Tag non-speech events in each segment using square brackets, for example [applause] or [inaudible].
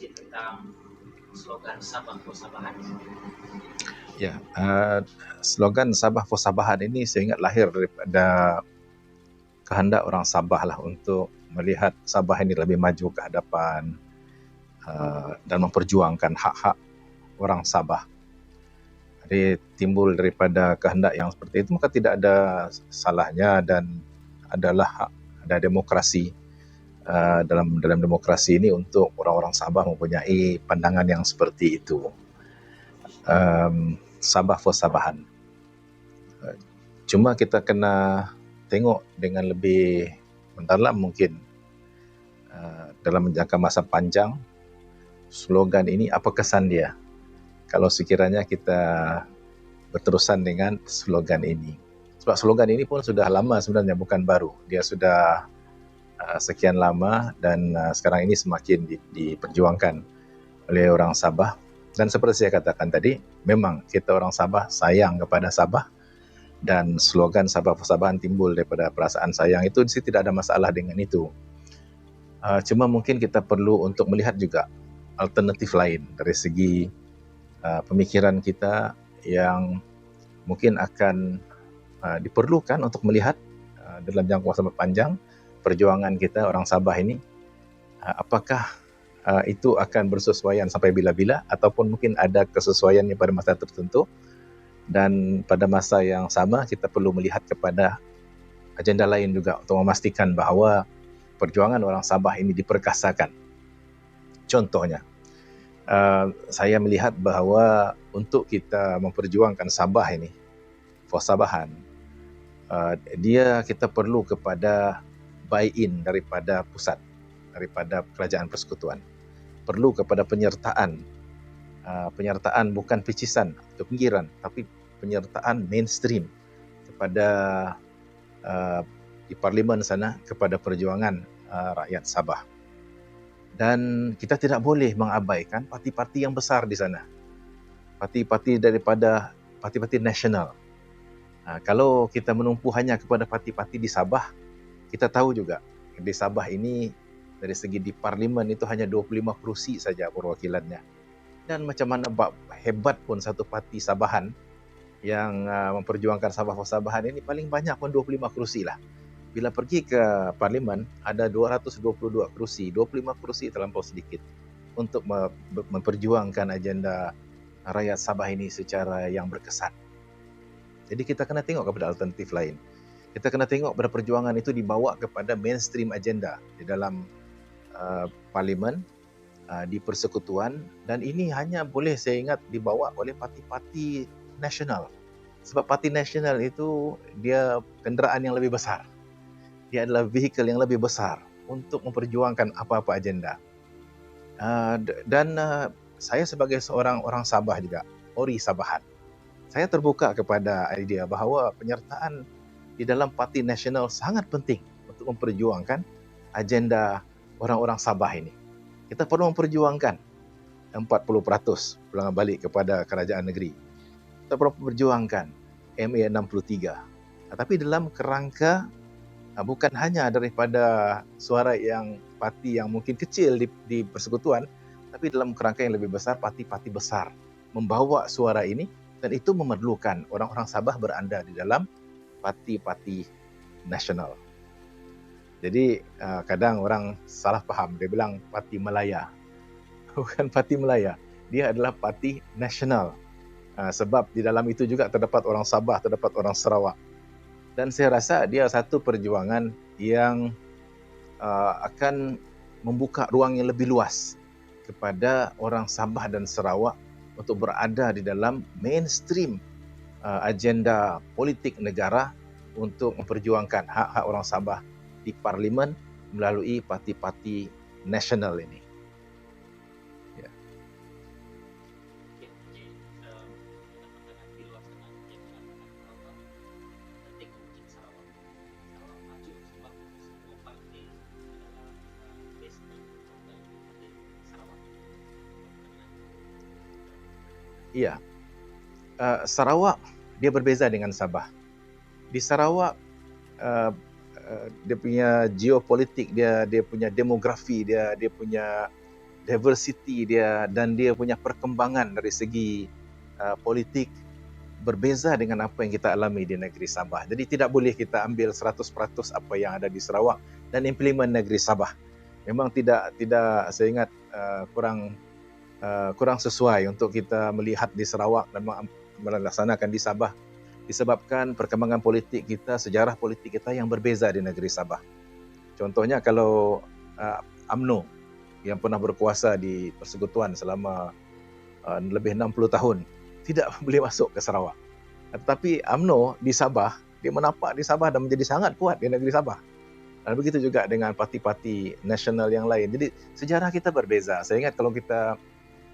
sedikit tentang slogan Sabah for Sabahan. Ya, uh, slogan Sabah for Sabahan ini saya ingat lahir daripada kehendak orang Sabah lah untuk melihat Sabah ini lebih maju ke hadapan uh, dan memperjuangkan hak-hak orang Sabah. Jadi timbul daripada kehendak yang seperti itu maka tidak ada salahnya dan adalah hak ada demokrasi uh, dalam dalam demokrasi ini untuk orang-orang Sabah mempunyai pandangan yang seperti itu. Um, Sabah for Sabahan. Uh, cuma kita kena tengok dengan lebih mendalam mungkin uh, dalam jangka masa panjang slogan ini apa kesan dia kalau sekiranya kita berterusan dengan slogan ini. Sebab slogan ini pun sudah lama sebenarnya, bukan baru. Dia sudah uh, sekian lama dan uh, sekarang ini semakin di, diperjuangkan oleh orang Sabah. Dan seperti saya katakan tadi, memang kita orang Sabah sayang kepada Sabah dan slogan Sabah Persabahan timbul daripada perasaan sayang itu, di tidak ada masalah dengan itu. Uh, cuma mungkin kita perlu untuk melihat juga alternatif lain dari segi uh, pemikiran kita yang mungkin akan uh, diperlukan untuk melihat uh, dalam jangka masa panjang perjuangan kita orang Sabah ini uh, apakah uh, itu akan bersesuaian sampai bila-bila ataupun mungkin ada kesesuaiannya pada masa tertentu dan pada masa yang sama kita perlu melihat kepada agenda lain juga untuk memastikan bahawa perjuangan orang Sabah ini diperkasakan. Contohnya, Uh, saya melihat bahawa untuk kita memperjuangkan Sabah ini, for Sabahan, dia kita perlu kepada buy-in daripada pusat, daripada kerajaan persekutuan. Perlu kepada penyertaan, uh, penyertaan bukan picisan atau pinggiran, tapi penyertaan mainstream kepada uh, di parlimen sana kepada perjuangan uh, rakyat Sabah dan kita tidak boleh mengabaikan parti-parti yang besar di sana. Parti-parti daripada parti-parti nasional. Ha, kalau kita menumpu hanya kepada parti-parti di Sabah, kita tahu juga di Sabah ini dari segi di parlimen itu hanya 25 kerusi saja perwakilannya. Dan macam mana hebat pun satu parti Sabahan yang uh, memperjuangkan Sabah Sabahan ini paling banyak pun 25 kerusi lah. Bila pergi ke parlimen ada 222 kerusi 25 kerusi terlampau sedikit untuk memperjuangkan agenda rakyat Sabah ini secara yang berkesan. Jadi kita kena tengok kepada alternatif lain kita kena tengok pada perjuangan itu dibawa kepada mainstream agenda di dalam uh, parlimen uh, di persekutuan dan ini hanya boleh saya ingat dibawa oleh parti-parti nasional sebab parti nasional itu dia kenderaan yang lebih besar dia adalah vehikel yang lebih besar untuk memperjuangkan apa-apa agenda. Uh, dan uh, saya sebagai seorang orang Sabah juga, Ori Sabahan, saya terbuka kepada idea bahawa penyertaan di dalam Parti Nasional sangat penting untuk memperjuangkan agenda orang-orang Sabah ini. Kita perlu memperjuangkan 40% pulangan balik kepada kerajaan negeri. Kita perlu memperjuangkan MA 63. Tapi dalam kerangka Ah, bukan hanya daripada suara yang parti yang mungkin kecil di, di persekutuan tapi dalam kerangka yang lebih besar parti-parti besar membawa suara ini dan itu memerlukan orang-orang Sabah beranda di dalam parti-parti nasional. Jadi ah, kadang orang salah faham dia bilang parti Melaya. [laughs] Bukan parti Melaya. Dia adalah parti nasional. Ah, sebab di dalam itu juga terdapat orang Sabah, terdapat orang Sarawak dan saya rasa dia satu perjuangan yang uh, akan membuka ruang yang lebih luas kepada orang Sabah dan Sarawak untuk berada di dalam mainstream uh, agenda politik negara untuk memperjuangkan hak-hak orang Sabah di parlimen melalui parti-parti nasional ini. Iya. Uh, Sarawak dia berbeza dengan Sabah. Di Sarawak uh, uh, dia punya geopolitik dia, dia punya demografi dia, dia punya diversity dia dan dia punya perkembangan dari segi uh, politik berbeza dengan apa yang kita alami di negeri Sabah. Jadi tidak boleh kita ambil 100% apa yang ada di Sarawak dan implement negeri Sabah. Memang tidak tidak saya ingat uh, kurang uh, kurang sesuai untuk kita melihat di Sarawak dan melaksanakan di Sabah disebabkan perkembangan politik kita, sejarah politik kita yang berbeza di negeri Sabah. Contohnya kalau uh, AMNO yang pernah berkuasa di persekutuan selama uh, lebih 60 tahun tidak [laughs] boleh masuk ke Sarawak. Tetapi AMNO di Sabah, dia menapak di Sabah dan menjadi sangat kuat di negeri Sabah. Dan begitu juga dengan parti-parti nasional yang lain. Jadi sejarah kita berbeza. Saya ingat kalau kita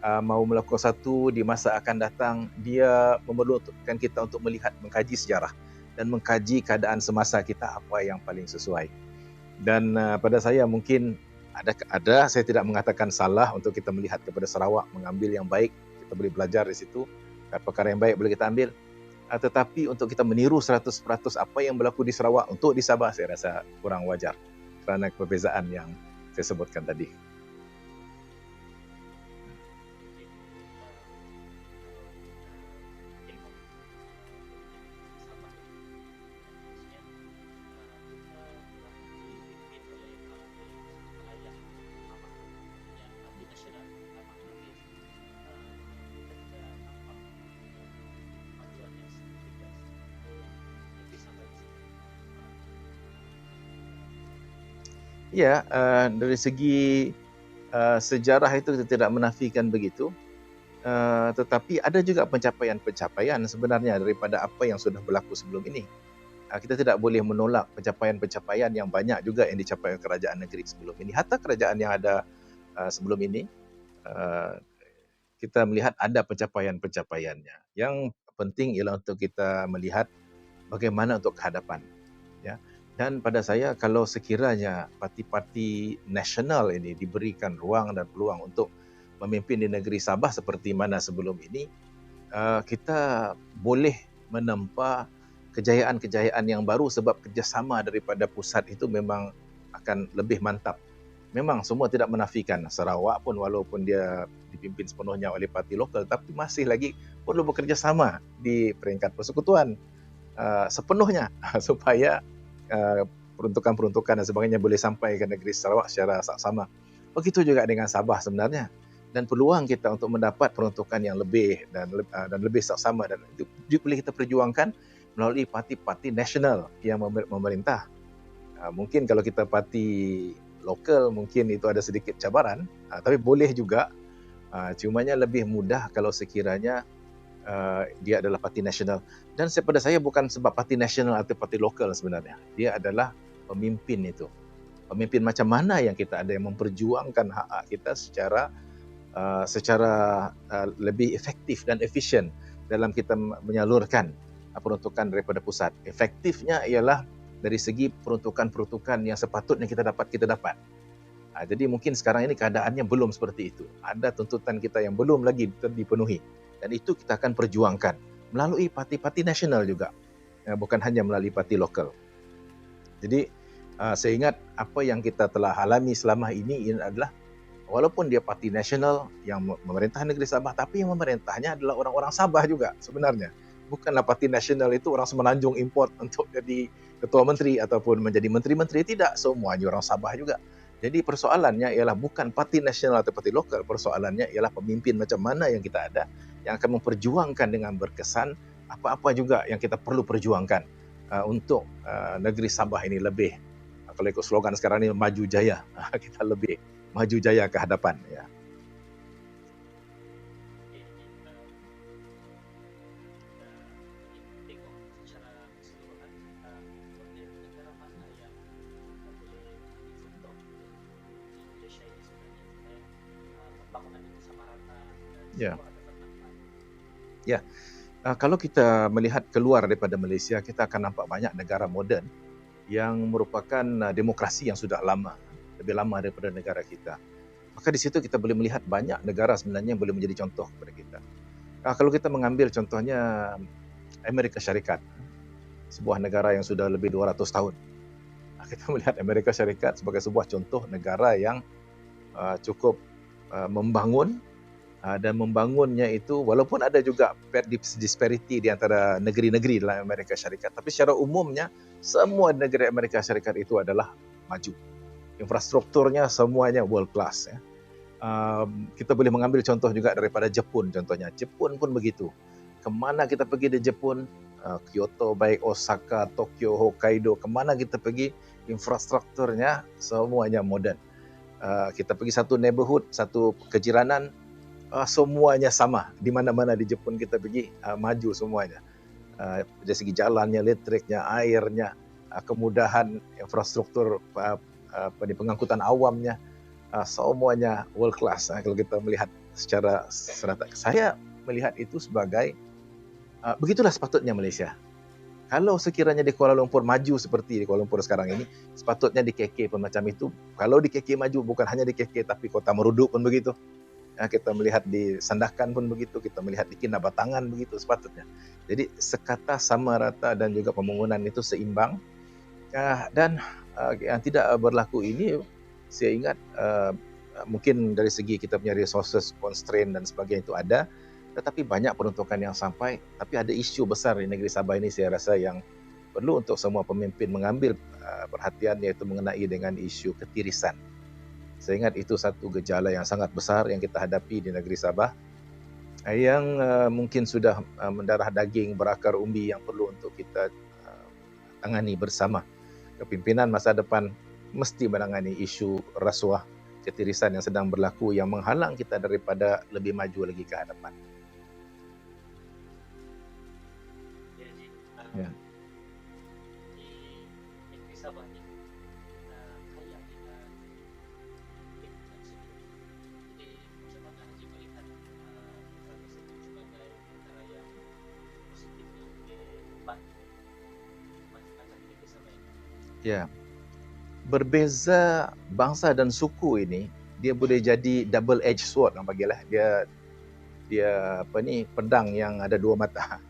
uh, mau melakukan satu di masa akan datang, dia memerlukan kita untuk melihat, mengkaji sejarah dan mengkaji keadaan semasa kita apa yang paling sesuai. Dan uh, pada saya mungkin ada ada saya tidak mengatakan salah untuk kita melihat kepada Sarawak mengambil yang baik, kita boleh belajar di situ perkara yang baik boleh kita ambil uh, tetapi untuk kita meniru 100% apa yang berlaku di Sarawak untuk di Sabah saya rasa kurang wajar kerana perbezaan yang saya sebutkan tadi. Ya, uh, dari segi uh, sejarah itu kita tidak menafikan begitu. Uh, tetapi ada juga pencapaian-pencapaian sebenarnya daripada apa yang sudah berlaku sebelum ini. Uh, kita tidak boleh menolak pencapaian-pencapaian yang banyak juga yang dicapai oleh kerajaan negeri sebelum ini. Hatta kerajaan yang ada uh, sebelum ini, uh, kita melihat ada pencapaian-pencapaiannya. Yang penting ialah untuk kita melihat bagaimana untuk kehadapan. Ya. Dan pada saya kalau sekiranya parti-parti nasional ini diberikan ruang dan peluang untuk memimpin di negeri Sabah seperti mana sebelum ini, uh, kita boleh menempa kejayaan-kejayaan yang baru sebab kerjasama daripada pusat itu memang akan lebih mantap. Memang semua tidak menafikan Sarawak pun walaupun dia dipimpin sepenuhnya oleh parti lokal tapi masih lagi perlu bekerjasama di peringkat persekutuan uh, sepenuhnya [laughs] supaya Uh, peruntukan-peruntukan dan sebagainya boleh sampai ke negeri Sarawak secara sama. Begitu juga dengan Sabah sebenarnya. Dan peluang kita untuk mendapat peruntukan yang lebih dan uh, dan lebih sama dan itu boleh kita perjuangkan melalui parti-parti nasional yang memerintah. Uh, mungkin kalau kita parti lokal mungkin itu ada sedikit cabaran, tapi boleh juga. Cumanya lebih mudah kalau sekiranya Uh, dia adalah parti nasional. Dan pada saya bukan sebab parti nasional atau parti lokal sebenarnya. Dia adalah pemimpin itu. Pemimpin macam mana yang kita ada yang memperjuangkan hak-hak kita secara uh, secara uh, lebih efektif dan efisien dalam kita menyalurkan peruntukan daripada pusat. Efektifnya ialah dari segi peruntukan-peruntukan yang sepatutnya kita dapat kita dapat. Uh, jadi mungkin sekarang ini keadaannya belum seperti itu. Ada tuntutan kita yang belum lagi dipenuhi dan itu kita akan perjuangkan melalui parti-parti nasional juga. Ya, bukan hanya melalui parti lokal. Jadi uh, saya ingat apa yang kita telah alami selama ini adalah walaupun dia parti nasional yang memerintah negeri Sabah tapi yang memerintahnya adalah orang-orang Sabah juga sebenarnya. Bukanlah parti nasional itu orang semenanjung import untuk jadi ketua menteri ataupun menjadi menteri-menteri. Tidak semuanya orang Sabah juga. Jadi persoalannya ialah bukan parti nasional atau parti lokal, persoalannya ialah pemimpin macam mana yang kita ada yang akan memperjuangkan dengan berkesan apa-apa juga yang kita perlu perjuangkan uh, untuk uh, negeri Sabah ini lebih uh, kalau ikut slogan sekarang ini maju jaya, [laughs] kita lebih maju jaya ke hadapan ya. Ya. Ya. Uh, kalau kita melihat keluar daripada Malaysia, kita akan nampak banyak negara moden yang merupakan uh, demokrasi yang sudah lama, lebih lama daripada negara kita. Maka di situ kita boleh melihat banyak negara sebenarnya yang boleh menjadi contoh kepada kita. Uh, kalau kita mengambil contohnya Amerika Syarikat, sebuah negara yang sudah lebih 200 tahun. [laughs] Kita melihat Amerika Syarikat sebagai sebuah contoh negara yang uh, cukup uh, membangun uh, dan membangunnya itu walaupun ada juga disparity di antara negeri-negeri dalam Amerika Syarikat. Tapi secara umumnya semua negeri Amerika Syarikat itu adalah maju. Infrastrukturnya semuanya world class ya. Um, kita boleh mengambil contoh juga daripada Jepun contohnya. Jepun pun begitu. Kemana kita pergi di Jepun? Uh, Kyoto baik Osaka Tokyo Hokkaido kemana kita pergi? Infrastrukturnya semuanya moden uh, kita pergi satu neighborhood satu kejiranan uh, semuanya sama di mana-mana di Jepun kita pergi uh, maju semuanya uh, dari segi jalannya listriknya airnya uh, kemudahan infrastruktur uh, uh, pengangkutan awamnya uh, semuanya world class uh, kalau kita melihat secara serata saya melihat itu sebagai uh, begitulah sepatutnya Malaysia kalau sekiranya di Kuala Lumpur maju seperti di Kuala Lumpur sekarang ini, sepatutnya di KK pun macam itu. Kalau di KK maju, bukan hanya di KK, tapi kota Meruduk pun begitu. Ya, kita melihat di Sandakan pun begitu, kita melihat di Kinabatangan begitu sepatutnya. Jadi sekata sama rata dan juga pembangunan itu seimbang. Uh, dan uh, yang tidak berlaku ini, saya ingat uh, mungkin dari segi kita punya resources constraint dan sebagainya itu ada, tetapi banyak peruntukan yang sampai tapi ada isu besar di negeri Sabah ini saya rasa yang perlu untuk semua pemimpin mengambil uh, perhatian iaitu mengenai dengan isu ketirisan saya ingat itu satu gejala yang sangat besar yang kita hadapi di negeri Sabah yang uh, mungkin sudah uh, mendarah daging berakar umbi yang perlu untuk kita tangani bersama kepimpinan masa depan mesti menangani isu rasuah ketirisan yang sedang berlaku yang menghalang kita daripada lebih maju lagi ke hadapan. Ya. Di negeri Sabah ni Ya. Berbeza bangsa dan suku ini dia boleh jadi double edge sword orang bagilah dia dia apa ni pedang yang ada dua mata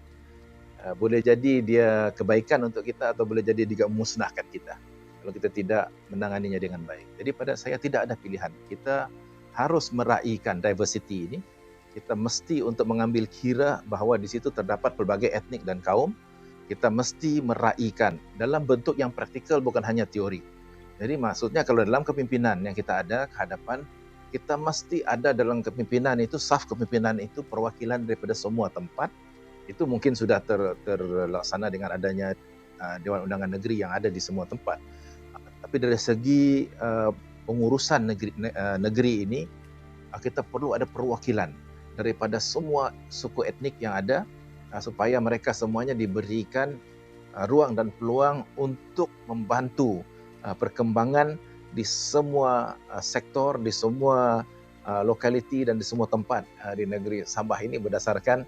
Ah, boleh jadi dia kebaikan untuk kita atau boleh jadi juga memusnahkan kita kalau kita tidak menanganinya dengan baik. Jadi pada saya tidak ada pilihan. Kita harus meraihkan diversity ini. Kita mesti untuk mengambil kira bahawa di situ terdapat pelbagai etnik dan kaum. Kita mesti meraihkan dalam bentuk yang praktikal bukan hanya teori. Jadi maksudnya kalau dalam kepimpinan yang kita ada kehadapan kita mesti ada dalam kepimpinan itu saf kepimpinan itu perwakilan daripada semua tempat itu mungkin sudah ter, terlaksana dengan adanya uh, Dewan Undangan Negeri yang ada di semua tempat. Uh, tapi dari segi uh, pengurusan negeri, uh, negeri ini, uh, kita perlu ada perwakilan daripada semua suku etnik yang ada supaya mereka semuanya diberikan uh, ruang dan peluang untuk membantu uh, perkembangan di semua uh, sektor, di semua lokaliti dan di semua tempat di negeri Sabah ini berdasarkan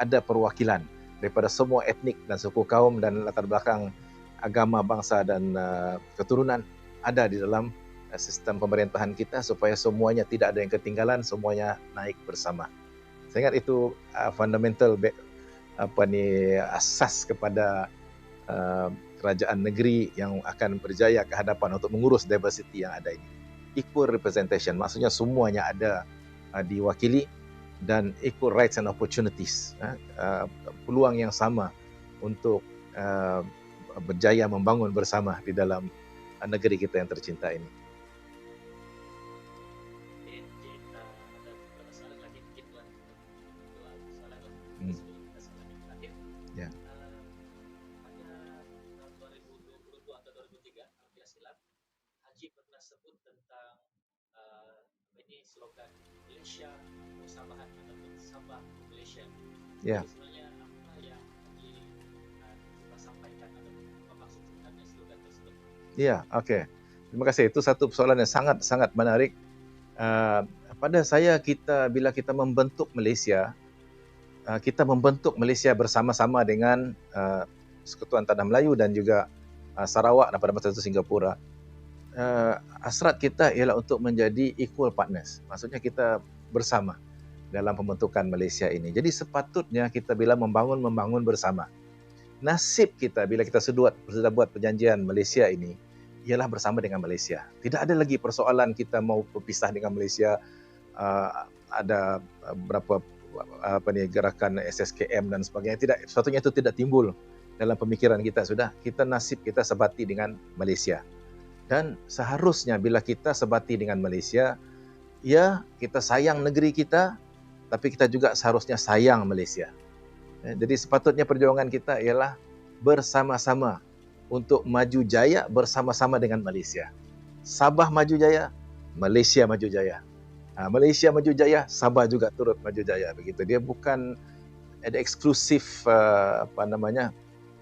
ada perwakilan daripada semua etnik dan suku kaum dan latar belakang agama, bangsa dan keturunan ada di dalam sistem pemerintahan kita supaya semuanya tidak ada yang ketinggalan, semuanya naik bersama. Saya ingat itu fundamental apa ni asas kepada uh, kerajaan negeri yang akan berjaya ke hadapan untuk mengurus diversity yang ada ini. Equal representation maksudnya semuanya ada uh, diwakili dan equal rights and opportunities uh, peluang yang sama untuk uh, berjaya membangun bersama di dalam negeri kita yang tercinta ini. Sebenarnya slogan tersebut? Ya, okey. Terima kasih. Itu satu persoalan yang sangat sangat menarik. Uh, pada saya kita bila kita membentuk Malaysia, uh, kita membentuk Malaysia bersama-sama dengan uh, Sekutuan Tanah Melayu dan juga uh, Sarawak dan pada masa itu Singapura. Uh, asrat kita ialah untuk menjadi equal partners. Maksudnya kita bersama dalam pembentukan Malaysia ini. Jadi sepatutnya kita bila membangun membangun bersama. Nasib kita bila kita sudah sudah buat perjanjian Malaysia ini ialah bersama dengan Malaysia. Tidak ada lagi persoalan kita mau berpisah dengan Malaysia uh, ada berapa apa ni gerakan SSKM dan sebagainya tidak sepatutnya itu tidak timbul dalam pemikiran kita sudah kita nasib kita sebati dengan Malaysia dan seharusnya bila kita sebati dengan Malaysia ya kita sayang negeri kita tapi kita juga seharusnya sayang Malaysia. Ya, jadi sepatutnya perjuangan kita ialah bersama-sama untuk maju jaya bersama-sama dengan Malaysia. Sabah maju jaya Malaysia maju jaya. Ha, Malaysia maju jaya Sabah juga turut maju jaya. Begitu. Dia bukan ada eksklusif uh, apa namanya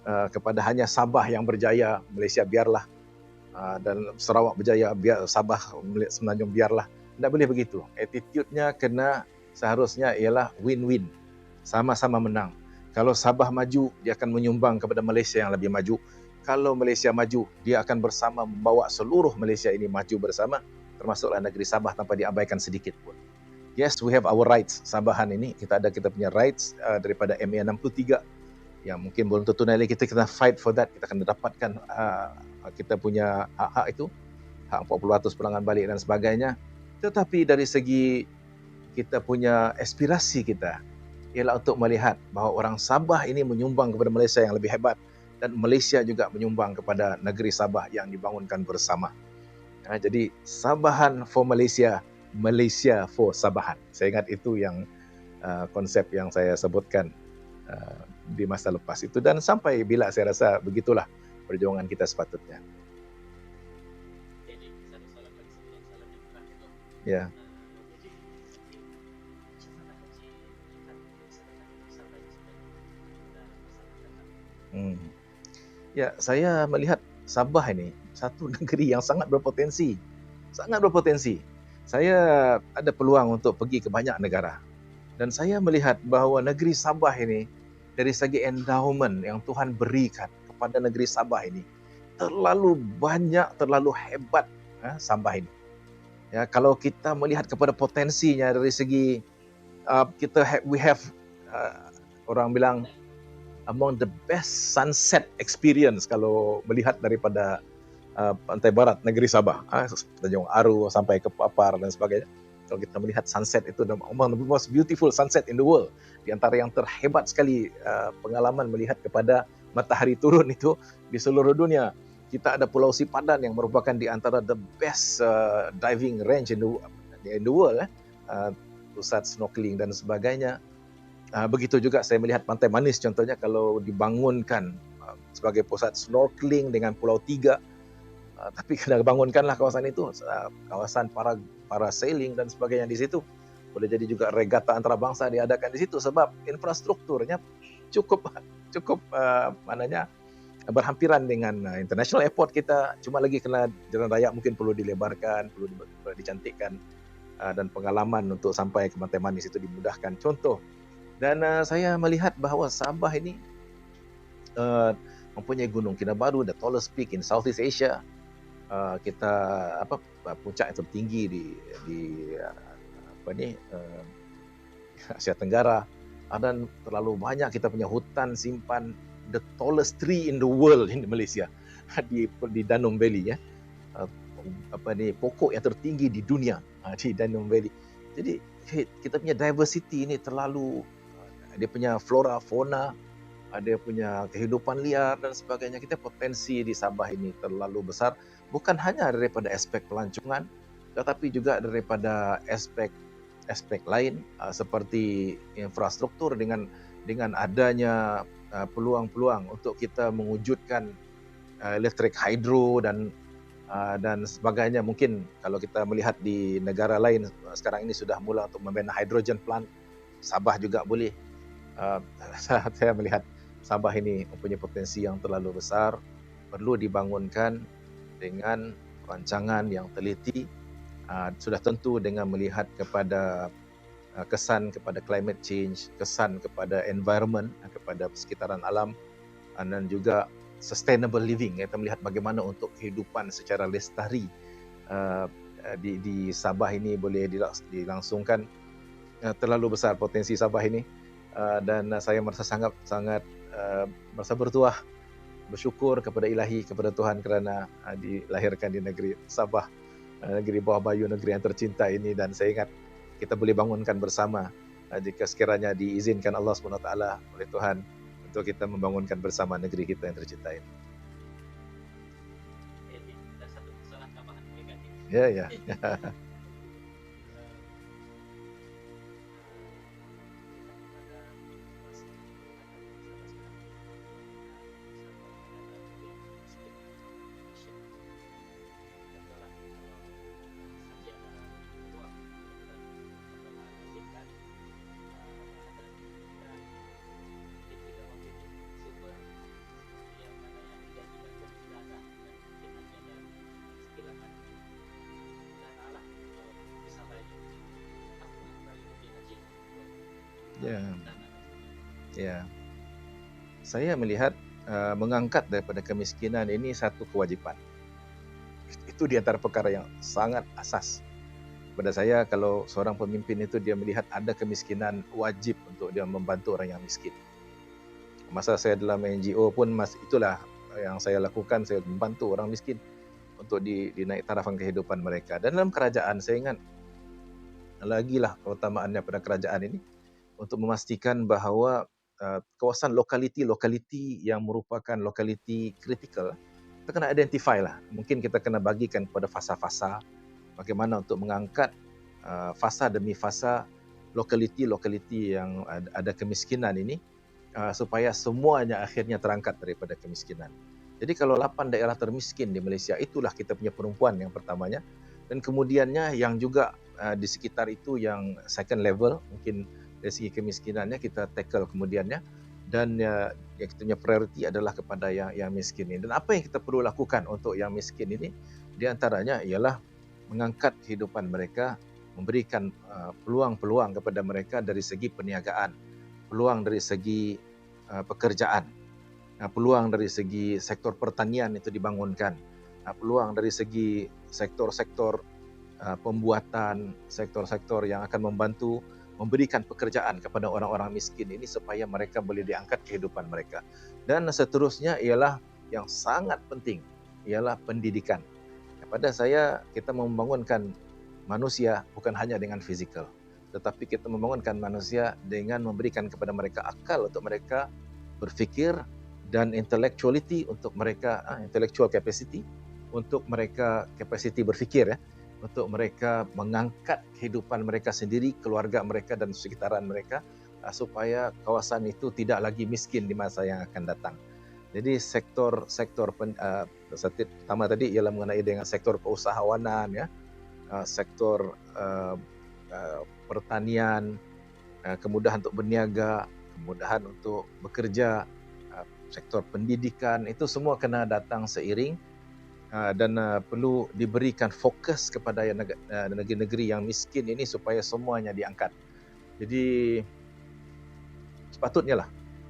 Uh, kepada hanya Sabah yang berjaya, Malaysia biarlah. Uh, dan Sarawak berjaya, biar Sabah Semenanjung biarlah. Tidak boleh begitu. Attitude-nya kena seharusnya ialah win-win. Sama-sama menang. Kalau Sabah maju, dia akan menyumbang kepada Malaysia yang lebih maju. Kalau Malaysia maju, dia akan bersama membawa seluruh Malaysia ini maju bersama, termasuklah negeri Sabah tanpa diabaikan sedikit pun. Yes, we have our rights. Sabahan ini, kita ada kita punya rights uh, daripada MA 63 yang mungkin belum tentu nanti kita kena fight for that kita akan dapatkan uh, kita punya hak-hak itu hak 40% pulangan balik dan sebagainya tetapi dari segi kita punya aspirasi kita ialah untuk melihat bahawa orang Sabah ini menyumbang kepada Malaysia yang lebih hebat dan Malaysia juga menyumbang kepada negeri Sabah yang dibangunkan bersama. Ha, jadi Sabahan for Malaysia, Malaysia for Sabahan. Saya ingat itu yang uh, konsep yang saya sebutkan uh, di masa lepas itu dan sampai bila saya rasa begitulah perjuangan kita sepatutnya. Ya. Hmm. Ya, saya melihat Sabah ini satu [laughs] negeri yang sangat berpotensi. Sangat berpotensi. Saya ada peluang untuk pergi ke banyak negara. Dan saya melihat bahawa negeri Sabah ini dari segi endowment yang Tuhan berikan kepada negeri Sabah ini terlalu banyak, terlalu hebat ya, Sabah ini. Ya, kalau kita melihat kepada potensinya dari segi uh, kita ha- we have uh, orang bilang among the best sunset experience kalau melihat daripada uh, pantai barat negeri Sabah, uh, Tanjung Aru sampai ke Papar dan sebagainya. Kalau kita melihat sunset itu among the most beautiful sunset in the world. Di antara yang terhebat sekali uh, pengalaman melihat kepada matahari turun itu di seluruh dunia kita ada Pulau Sipadan yang merupakan di antara the best uh, diving range in the, in the world eh. uh, pusat snorkeling dan sebagainya uh, begitu juga saya melihat Pantai Manis contohnya kalau dibangunkan uh, sebagai pusat snorkeling dengan Pulau Tiga uh, tapi [laughs] kena bangunkanlah kawasan itu kawasan para para sailing dan sebagainya di situ. Boleh jadi juga regata antarabangsa diadakan di situ sebab infrastrukturnya cukup [laughs] cukup mananya berhampiran dengan international airport kita. Cuma lagi kena jalan raya mungkin perlu dilebarkan, perlu, di, perlu dicantikkan dan pengalaman untuk sampai ke Pantai Manis itu dimudahkan. Contoh dan uh, saya melihat bahawa Sabah ini uh, mempunyai gunung Kinabalu, the tallest peak in Southeast Asia. Uh, kita apa puncak yang tertinggi di di apa ni uh, Asia Tenggara. Dan terlalu banyak kita punya hutan simpan the tallest tree in the world in Malaysia. [laughs] Di di Danum Valley ya. Uh, apa ni pokok yang tertinggi di dunia. Uh, di Danum Valley. Jadi kita punya diversity ini terlalu uh, dia punya flora fauna ada punya kehidupan liar dan sebagainya. Kita potensi di Sabah ini terlalu besar. Bukan hanya daripada aspek pelancongan tetapi juga daripada aspek aspek lain uh, seperti infrastruktur dengan dengan adanya uh, peluang-peluang untuk kita mewujudkan uh, elektrik hidro dan dan sebagainya. Mungkin kalau kita melihat di negara lain sekarang ini sudah mula untuk membina hydrogen plant Sabah juga boleh [laughs] uh, saya melihat Sabah ini mempunyai potensi yang terlalu besar perlu dibangunkan dengan rancangan yang teliti uh, sudah tentu dengan melihat kepada uh, kesan kepada climate change, kesan kepada environment, uh, kepada sekitaran alam uh, dan juga sustainable living. Kita melihat bagaimana untuk kehidupan secara lestari uh, di di Sabah ini boleh dilangsungkan terlalu besar potensi Sabah ini uh, dan uh, saya merasa sangat sangat uh, merasa bertuah bersyukur kepada ilahi kepada Tuhan kerana uh, dilahirkan di negeri Sabah uh, negeri bawah bayu negeri yang tercinta ini dan saya ingat kita boleh bangunkan bersama uh, jika sekiranya diizinkan Allah SWT oleh Tuhan untuk kita membangunkan bersama negeri kita yang tercinta ini. Ya, ya. [laughs] Ya. Ya. Saya melihat uh, mengangkat daripada kemiskinan ini satu kewajipan. Itu di antara perkara yang sangat asas. Pada saya kalau seorang pemimpin itu dia melihat ada kemiskinan wajib untuk dia membantu orang yang miskin. Masa saya dalam NGO pun mas itulah yang saya lakukan saya membantu orang miskin untuk di, dinaik tarafan kehidupan mereka. Dan dalam kerajaan saya ingat lagi lah keutamaannya pada kerajaan ini untuk memastikan bahawa uh, kawasan lokaliti-lokaliti yang merupakan lokaliti kritikal kita kena identify lah. Mungkin kita kena bagikan kepada fasa-fasa bagaimana untuk mengangkat uh, fasa demi fasa lokaliti-lokaliti yang ada, ada kemiskinan ini uh, supaya semuanya akhirnya terangkat daripada kemiskinan. Jadi kalau 8 daerah termiskin di Malaysia itulah kita punya perempuan yang pertamanya dan kemudiannya yang juga uh, di sekitar itu yang second level mungkin dari segi kemiskinannya kita tackle kemudiannya dan ya, yang kita punya priority adalah kepada yang yang miskin ini. Dan apa yang kita perlu lakukan untuk yang miskin ini? Di antaranya ialah mengangkat kehidupan mereka, memberikan uh, peluang-peluang kepada mereka dari segi perniagaan, peluang dari segi uh, pekerjaan, uh, peluang dari segi sektor pertanian itu dibangunkan, uh, peluang dari segi sektor-sektor uh, pembuatan, sektor-sektor yang akan membantu memberikan pekerjaan kepada orang-orang miskin ini supaya mereka boleh diangkat kehidupan mereka. Dan seterusnya ialah yang sangat penting ialah pendidikan. Pada saya kita membangunkan manusia bukan hanya dengan fizikal, tetapi kita membangunkan manusia dengan memberikan kepada mereka akal untuk mereka berfikir dan intellectuality untuk mereka uh, intellectual capacity untuk mereka capacity berfikir ya untuk mereka mengangkat kehidupan mereka sendiri, keluarga mereka dan sekitaran mereka uh, supaya kawasan itu tidak lagi miskin di masa yang akan datang. Jadi sektor sektor uh, pertama tadi ialah mengenai dengan sektor keusahawanan ya, uh, sektor uh, uh, pertanian, uh, kemudahan untuk berniaga, kemudahan untuk bekerja, uh, sektor pendidikan itu semua kena datang seiring Ah, dan uh, perlu diberikan fokus kepada ah, negeri-negeri yang miskin ini supaya semuanya diangkat. Jadi sepatutnya lah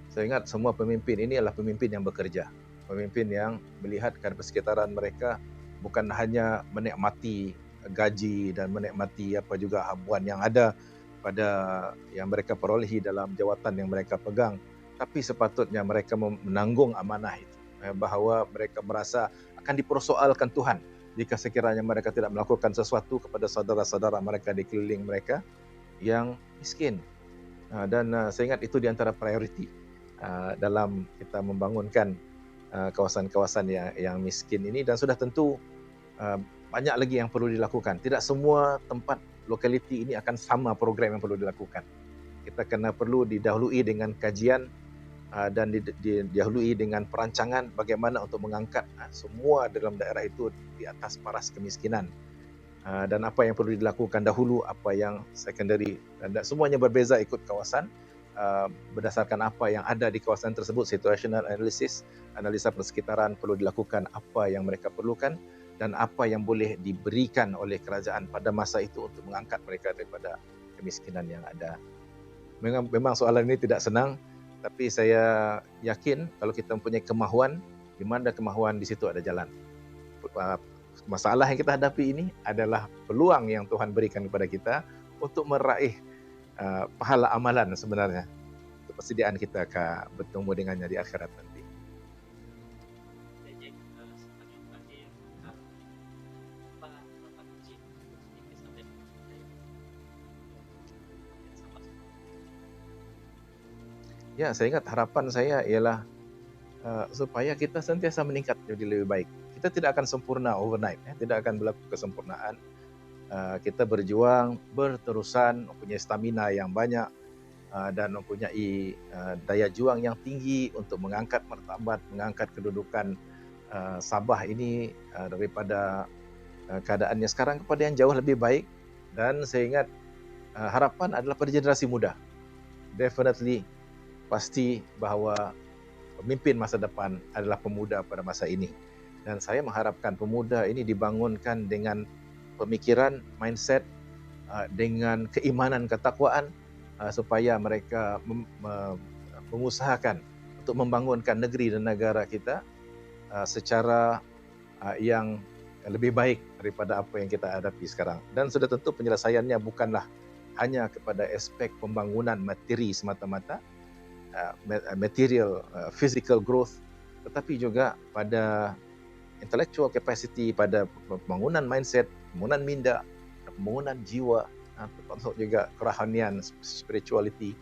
saya ingat semua pemimpin ini adalah pemimpin yang bekerja. Pemimpin yang melihat keadaan persekitaran mereka bukan hanya menikmati gaji dan menikmati apa juga habuan yang ada pada yang mereka perolehi dalam jawatan yang mereka pegang tapi sepatutnya mereka menanggung amanah itu eh, bahawa mereka merasa akan dipersoalkan Tuhan jika sekiranya mereka tidak melakukan sesuatu kepada saudara-saudara mereka di keliling mereka yang miskin. Ah, dan ah, saya ingat itu di antara prioriti ah, dalam kita membangunkan kawasan-kawasan yang, yang miskin ini dan sudah tentu banyak lagi yang perlu dilakukan. Tidak semua tempat lokaliti ini akan sama program yang perlu dilakukan. Kita kena perlu didahului dengan kajian Ah, dan didahului dengan perancangan bagaimana untuk mengangkat ah, semua dalam daerah itu di atas paras kemiskinan. Ah, dan apa yang perlu dilakukan dahulu apa yang secondary. Dan semuanya berbeza ikut kawasan. Berdasarkan apa yang ada di kawasan tersebut situational analysis analisa persekitaran perlu dilakukan apa yang mereka perlukan dan apa yang boleh diberikan oleh kerajaan pada masa itu untuk mengangkat mereka daripada kemiskinan yang ada. Memang memang soalan ini tidak senang tapi saya yakin kalau kita mempunyai kemahuan di mana kemahuan di situ ada jalan masalah yang kita hadapi ini adalah peluang yang Tuhan berikan kepada kita untuk meraih uh, pahala amalan sebenarnya untuk persediaan kita akan bertemu dengannya di akhirat nanti. Ya, saya ingat harapan saya ialah uh, supaya kita sentiasa meningkat jadi lebih baik. Kita tidak akan sempurna overnight, ya. tidak akan berlaku kesempurnaan. Uh, kita berjuang berterusan, mempunyai stamina yang banyak uh, dan mempunyai uh, daya juang yang tinggi untuk mengangkat martabat, mengangkat kedudukan uh, Sabah ini uh, daripada uh, keadaannya sekarang kepada yang jauh lebih baik. Dan saya ingat uh, harapan adalah pada generasi muda. Definitely pasti bahawa pemimpin masa depan adalah pemuda pada masa ini. Dan saya mengharapkan pemuda ini dibangunkan dengan pemikiran, mindset, uh, dengan keimanan, ketakwaan uh, supaya mereka mengusahakan untuk membangunkan negeri dan negara kita uh, secara yang lebih baik daripada apa yang kita hadapi sekarang. Dan sudah tentu penyelesaiannya bukanlah hanya kepada aspek pembangunan materi semata-mata, material uh, physical growth tetapi juga pada intellectual capacity pada pembangunan mindset pembangunan minda pembangunan jiwa termasuk juga kerohanian spirituality.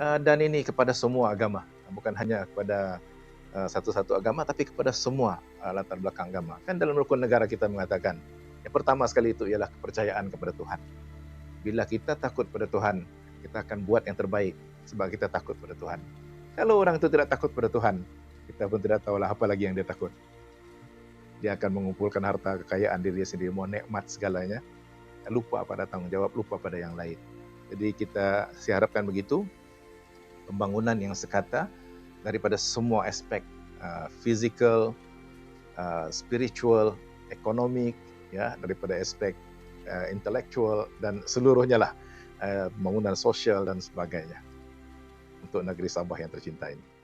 Dan ini kepada semua agama. Bukan hanya kepada satu-satu agama tapi kepada semua latar belakang agama. Kan dalam rukun negara kita mengatakan yang pertama sekali itu ialah kepercayaan kepada Tuhan. Bila kita takut pada Tuhan kita akan buat yang terbaik sebab kita takut pada Tuhan. Kalau orang itu tidak takut pada Tuhan, kita pun tidak tahulah apa lagi yang dia takut. Dia akan mengumpulkan harta kekayaan diri sendiri, mau nikmat segalanya, lupa pada tanggungjawab, lupa pada yang lain. Jadi kita siharapkan begitu, pembangunan yang sekata daripada semua aspek uh, physical, uh, spiritual, ekonomik, ya daripada aspek uh, intellectual dan seluruhnya lah uh, pembangunan sosial dan sebagainya untuk negeri Sabah yang tercinta ini.